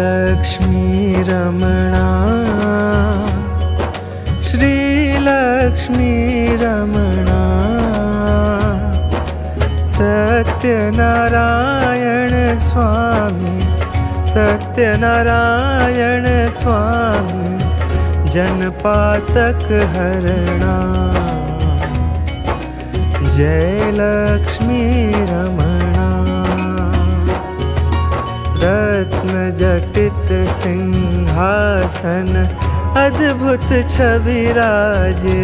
श्रीलक्ष्मीरमणा श्रीलक्ष्मीरमणा। सत्यनारायण स्वामी सत्यनारायण स्वामी जनपातक हरणा। जय लक्ष्मी रमणा रत्नजटित सिंहासन अद्भुत छविराजे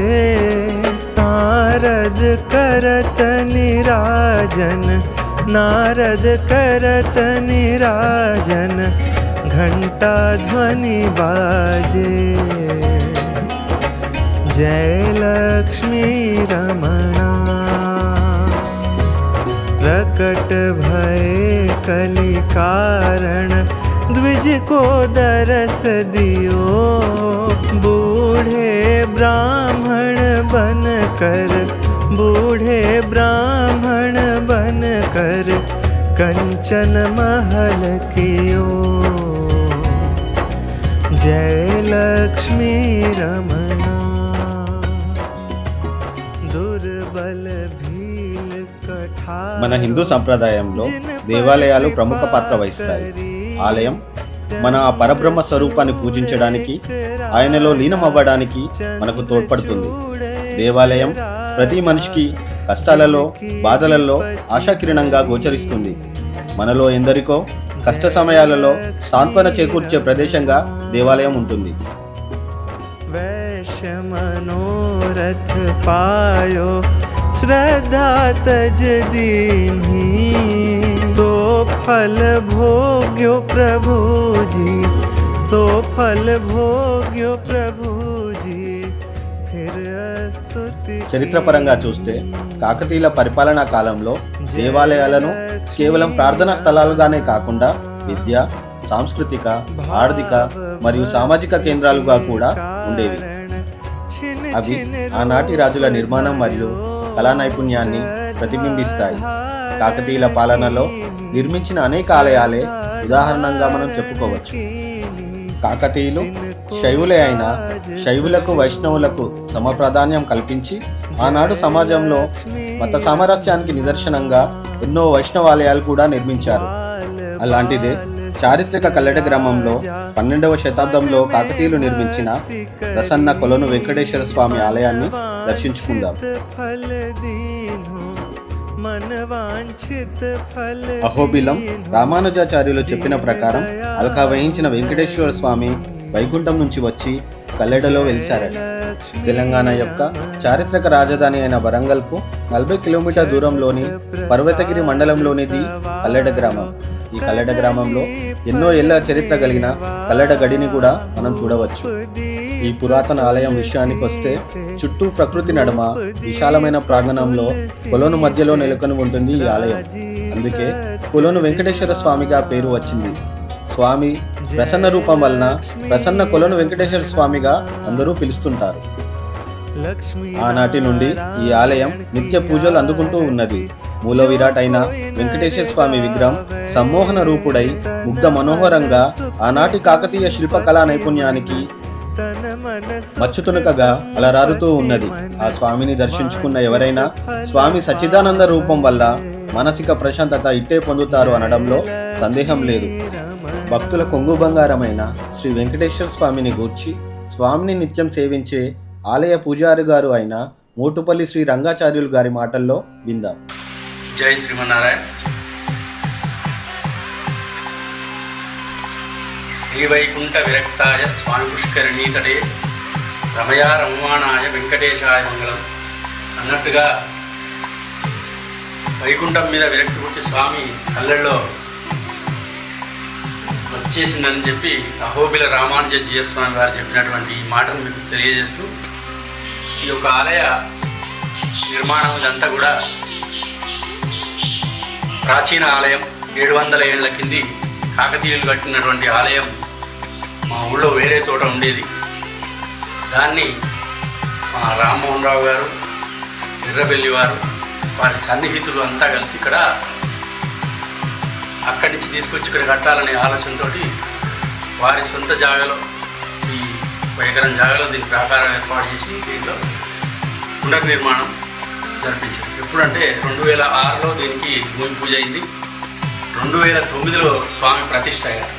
नारद करत निराजन नारद करत निराजन घंटा ध्वनि बाजे। जय लक्ष्मी रमणा। प्रकट भय कलि कारण द्विज को दरस दियो बूढ़े ब्राह्मण बन कर बूढ़े ब्राह्मण बन कर कंचन महल कियो जय लक्ष्मी रमणा दुर्बल भील कठा మన హిందూ సంప్రదాయంలో దేవాలయాలు ప్రముఖ పాత్ర వహిస్తాయి ఆలయం మన ఆ పరబ్రహ్మ స్వరూపాన్ని పూజించడానికి ఆయనలో లీనమవ్వడానికి మనకు తోడ్పడుతుంది దేవాలయం ప్రతి మనిషికి కష్టాలలో బాధలలో ఆశాకిరణంగా గోచరిస్తుంది మనలో ఎందరికో కష్ట సమయాలలో సాంత్వన చేకూర్చే ప్రదేశంగా దేవాలయం ఉంటుంది वैश्य मनोरथ पायो श्रद्धा तज दीन्ही तो फल भोग्यो प्रभु जी सो फल भोग्यो प्रभु जी फिर स्तुति చరిత్రపరంగా చూస్తే కాకతీయుల పరిపాలనా కాలంలో దేవాలయాలను కేవలం ప్రార్థనా స్థలాలుగానే కాకుండా విద్య సాంస్కృతిక ఆర్థిక మరియు సామాజిక కేంద్రాలుగా కూడా ఉండేవి అవి ఆనాటి రాజుల నిర్మాణం మరియు కళా నైపుణ్యాన్ని ప్రతిబింబిస్తాయి కాకతీయుల పాలనలో నిర్మించిన అనేక ఆలయాలే ఉదాహరణంగా మనం చెప్పుకోవచ్చు. కాకతీయులు శైవులే అయినా శైవులకు వైష్ణవులకు సమప్రాధాన్యం కల్పించి ఆనాడు సమాజంలో మత సామరస్యానికి నిదర్శనంగా ఎన్నో వైష్ణవాలయాలు కూడా నిర్మించారు. అలాంటిదే చారిత్రక కల్లెడ గ్రామంలో పన్నెండవ శతాబ్దంలో కాకతీయులు నిర్మించిన ప్రసన్న కొలను వెంకటేశ్వర స్వామి ఆలయాన్ని దర్శించుకుందాం. అహోబిలం రామానుజాచార్యులు చెప్పిన ప్రకారం అల్కా వహించిన వెంకటేశ్వర స్వామి వైకుంఠం నుంచి వచ్చి కల్లెడలో వెలిశారట. తెలంగాణ యొక్క చారిత్రక రాజధాని అయిన వరంగల్కు నలభై కిలోమీటర్ దూరంలోని పర్వతగిరి మండలంలోనిది కల్లెడ గ్రామం. ఈ కల్లెడ గ్రామంలో ఎన్నో ఏళ్ళ చరిత్ర కలిగిన కల్లెడ గడిని కూడా మనం చూడవచ్చు. ఈ పురాతన ఆలయం విషయానికి వస్తే చుట్టూ ప్రకృతి నడమ విశాలమైన ప్రాంగణంలో కొలను మధ్యలో నెలకొని ఉంటుంది ఈ ఆలయం. అందుకే కొలను వెంకటేశ్వర స్వామిగా పేరు వచ్చింది. స్వామి ప్రసన్న రూపం వలన ప్రసన్న కొలను వెంకటేశ్వర స్వామిగా అందరూ పిలుస్తుంటారు. ఆనాటి నుండి ఈ ఆలయం నిత్య పూజలు అందుకుంటూ ఉన్నది. మూల విరాట్ అయిన వెంకటేశ్వర స్వామి విగ్రహం సమ్మోహన రూపుడై ముగ్ధ మనోహరంగా ఆనాటి కాకతీయ శిల్పకళా నైపుణ్యానికి మచ్చుతునకగా అలరారుతూ ఉన్నది. ఆ స్వామిని దర్శించుకున్న ఎవరైనా స్వామి సచ్చిదానంద రూపం వల్ల మానసిక ప్రశాంతత ఇట్టే పొందుతారు అనడంలో సందేహం లేదు. భక్తుల కొంగు బంగారమైన శ్రీ వెంకటేశ్వర స్వామిని గూర్చి స్వామిని నిత్యం సేవించే ఆలయ పూజారి గారు అయిన మోటుపల్లి శ్రీ రంగాచార్యులు గారి మాటల్లో విందాం. జై శ్రీమన్నారాయణ. శ్రీవైకుంఠ విరక్తాయ స్వామి పుష్కరిణీతటే రమయా రమమాణాయ వెంకటేశాయ మంగళం. అన్నట్టుగా వైకుంఠం మీద విరక్తి పుట్టి స్వామి కళ్ళల్లో వచ్చేసిందని చెప్పి అహోబిల రామానుజ స్వామి వారు చెప్పినటువంటి ఈ మాటను మీకు తెలియజేస్తూ ఈ యొక్క ఆలయ నిర్మాణం ఇదంతా కూడా ప్రాచీన ఆలయం ఏడు వందల ఏళ్ళ కింది కాకతీయులు కట్టినటువంటి ఆలయం మా ఊళ్ళో వేరే చోట ఉండేది. దాన్ని మా రామ్మోహన్ రావు గారు ఎర్రబెల్లి వారు వారి సన్నిహితులు అంతా కలిసి ఇక్కడ అక్కడి నుంచి తీసుకొచ్చి ఇక్కడ కట్టాలనే ఆలోచనతో వారి సొంత జాగాలో ఈ ఎకరం జాగాలో దీని ప్రాకారం ఏర్పాటు చేసి దీంట్లో పునర్నిర్మాణం జరిపించారు. ఎప్పుడంటే రెండు వేల ఆరులో దీనికి భూమి పూజ అయింది. రెండు వేల తొమ్మిదిలో స్వామి ప్రతిష్ట అయ్యారు.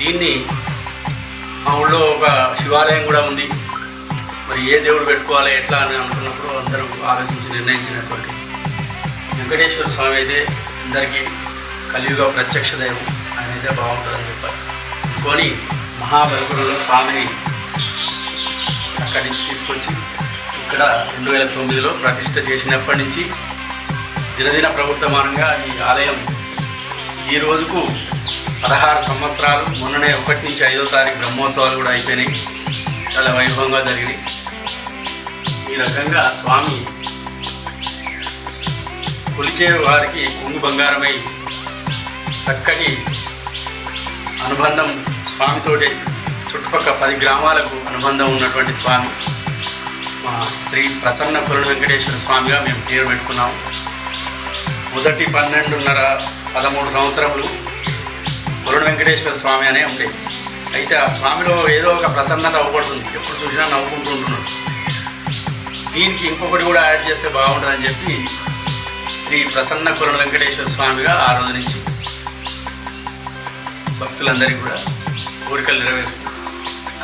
దీన్ని మా ఊళ్ళో ఒక శివాలయం కూడా ఉంది. మరి ఏ దేవుడు పెట్టుకోవాలి ఎట్లా అని అనుకున్నప్పుడు అందరూ ఆలోచించి నిర్ణయించినటువంటి వెంకటేశ్వర స్వామి అయితే అందరికీ కలియుగ ప్రత్యక్ష దైవం. ఆయన అయితే బాగుంటుందని చెప్పారు కొని మహాబలిపురంలో స్వామిని అక్కడి నుంచి తీసుకొచ్చి ఇక్కడ రెండు వేల తొమ్మిదిలో ప్రతిష్ట చేసినప్పటి నుంచి దినదిన ప్రవర్తమానంగా ఈ ఆలయం ఈ రోజుకు పదహారు సంవత్సరాలు మొన్ననే ఒకటి నుంచి ఐదో తారీఖు బ్రహ్మోత్సవాలు కూడా అయిపోయినాయి. చాలా వైభవంగా జరిగినాయి. ఈ రకంగా స్వామి కొలిచే వారికి కుంగు బంగారమై చక్కటి అనుబంధం స్వామితోటి చుట్టుపక్కల పది గ్రామాలకు అనుబంధం ఉన్నటువంటి స్వామి. మా శ్రీ ప్రసన్న పురుణ వెంకటేశ్వర స్వామిగా మేము పేరు పెట్టుకున్నాము. మొదటి పన్నెండున్నర పదమూడు సంవత్సరములు పురుణ వెంకటేశ్వర స్వామి అనే ఉంది. అయితే ఆ స్వామిలో ఏదో ఒక ప్రసన్నత అవ్వబడుతుంది. ఎప్పుడు చూసినా నవ్వుకుంటూ ఉంటున్నాడు దీనికి ఇంకొకటి కూడా యాడ్ చేస్తే బాగుంటుందని చెప్పి శ్రీ ప్రసన్న కురుణ వెంకటేశ్వర స్వామిగా ఆ రోజు నుంచి భక్తులందరికీ కూడా కోరికలు నెరవేరుస్తారు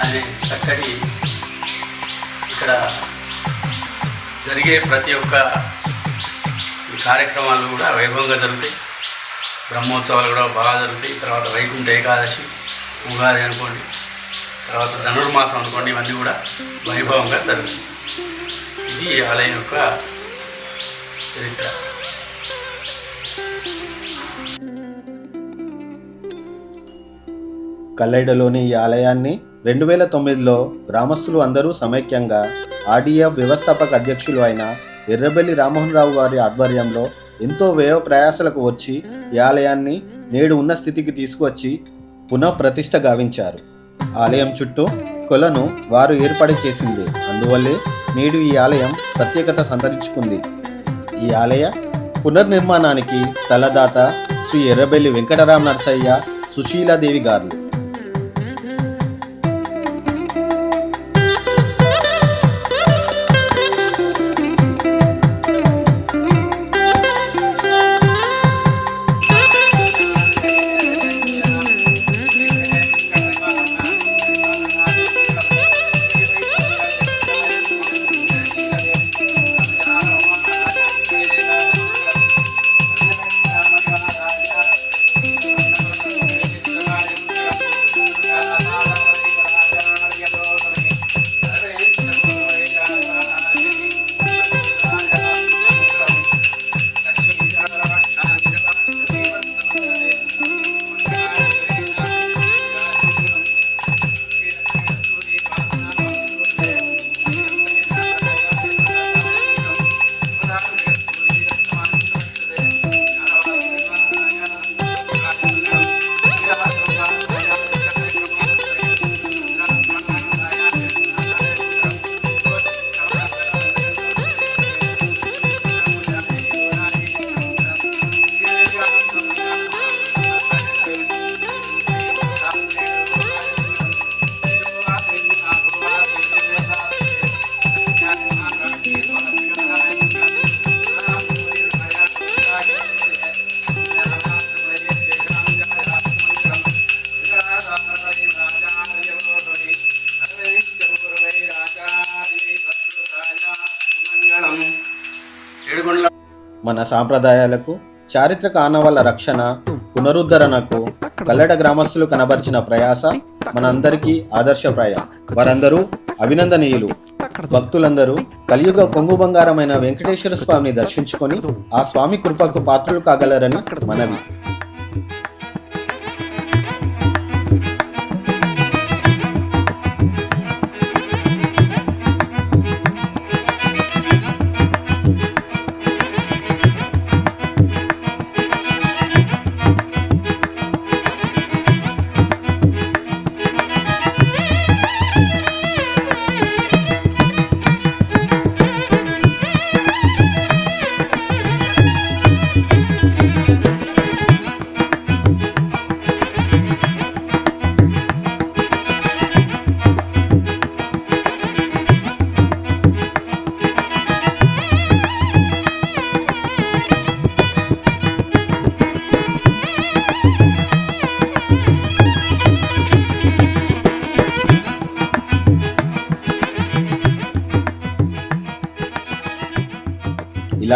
అనే చక్కటి ఇక్కడ జరిగే ప్రతి ఒక్క కార్యక్రమాలు కూడా వైభవంగా జరుగుతాయి. బ్రహ్మోత్సవాలు కూడా బాగా జరుగుతాయి. తర్వాత వైకుంఠ ఏకాదశి ఉగాది అనుకోండి తర్వాత ధనుర్మాసం అనుకోండి ఇవన్నీ కూడా వైభవంగా జరుగుతాయి. ఇది ఈ ఆలయం యొక్క చరిత్ర. కల్లైడలోని ఈ ఆలయాన్ని రెండు వేల తొమ్మిదిలో గ్రామస్తులు అందరూ సమైక్యంగా ఆర్డీఎఫ్ వ్యవస్థాపక అధ్యక్షులు అయిన ఎర్రబెల్లి రామోహన్ రావు గారి ఆధ్వర్యంలో ఎంతో వ్యయ ప్రయాసలకు వచ్చి ఈ ఆలయాన్ని నేడు ఉన్న స్థితికి తీసుకువచ్చి పునః ప్రతిష్ఠ గావించారు. ఆలయం చుట్టూ కొలను వారు ఏర్పాటు చేసింది. అందువల్లే నేడు ఈ ఆలయం ప్రత్యేకత సంతరించుకుంది. ఈ ఆలయ పునర్నిర్మాణానికి స్థలదాత శ్రీ ఎర్రబెల్లి వెంకటరామ నరసయ్య సుశీలాదేవి గారు. మన సాంప్రదాయాలకు చారిత్రక ఆనవాళ్ళ రక్షణ పునరుద్ధరణకు కల్లెడ గ్రామస్తులు కనబరిచిన ప్రయాస మనందరికీ ఆదర్శప్రాయం. వారందరూ అభినందనీయులు. భక్తులందరూ కలియుగ పొంగు బంగారమైన వెంకటేశ్వర స్వామిని దర్శించుకొని ఆ స్వామి కృపకు పాత్రలు కాగలరని మనవి.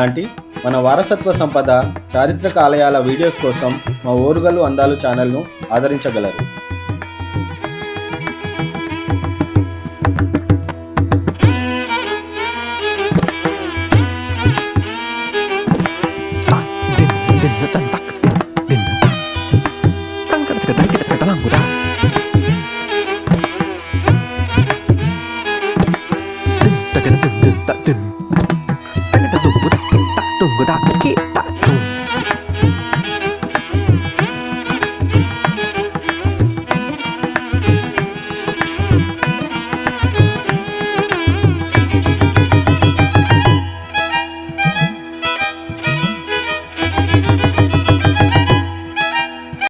ఇలాంటి మన వారసత్వ సంపద చారిత్రక ఆలయాల వీడియోస్ కోసం మా ఓరుగల్లు అందాలు ఛానల్ను ఆదరించగలరు tak ডাকে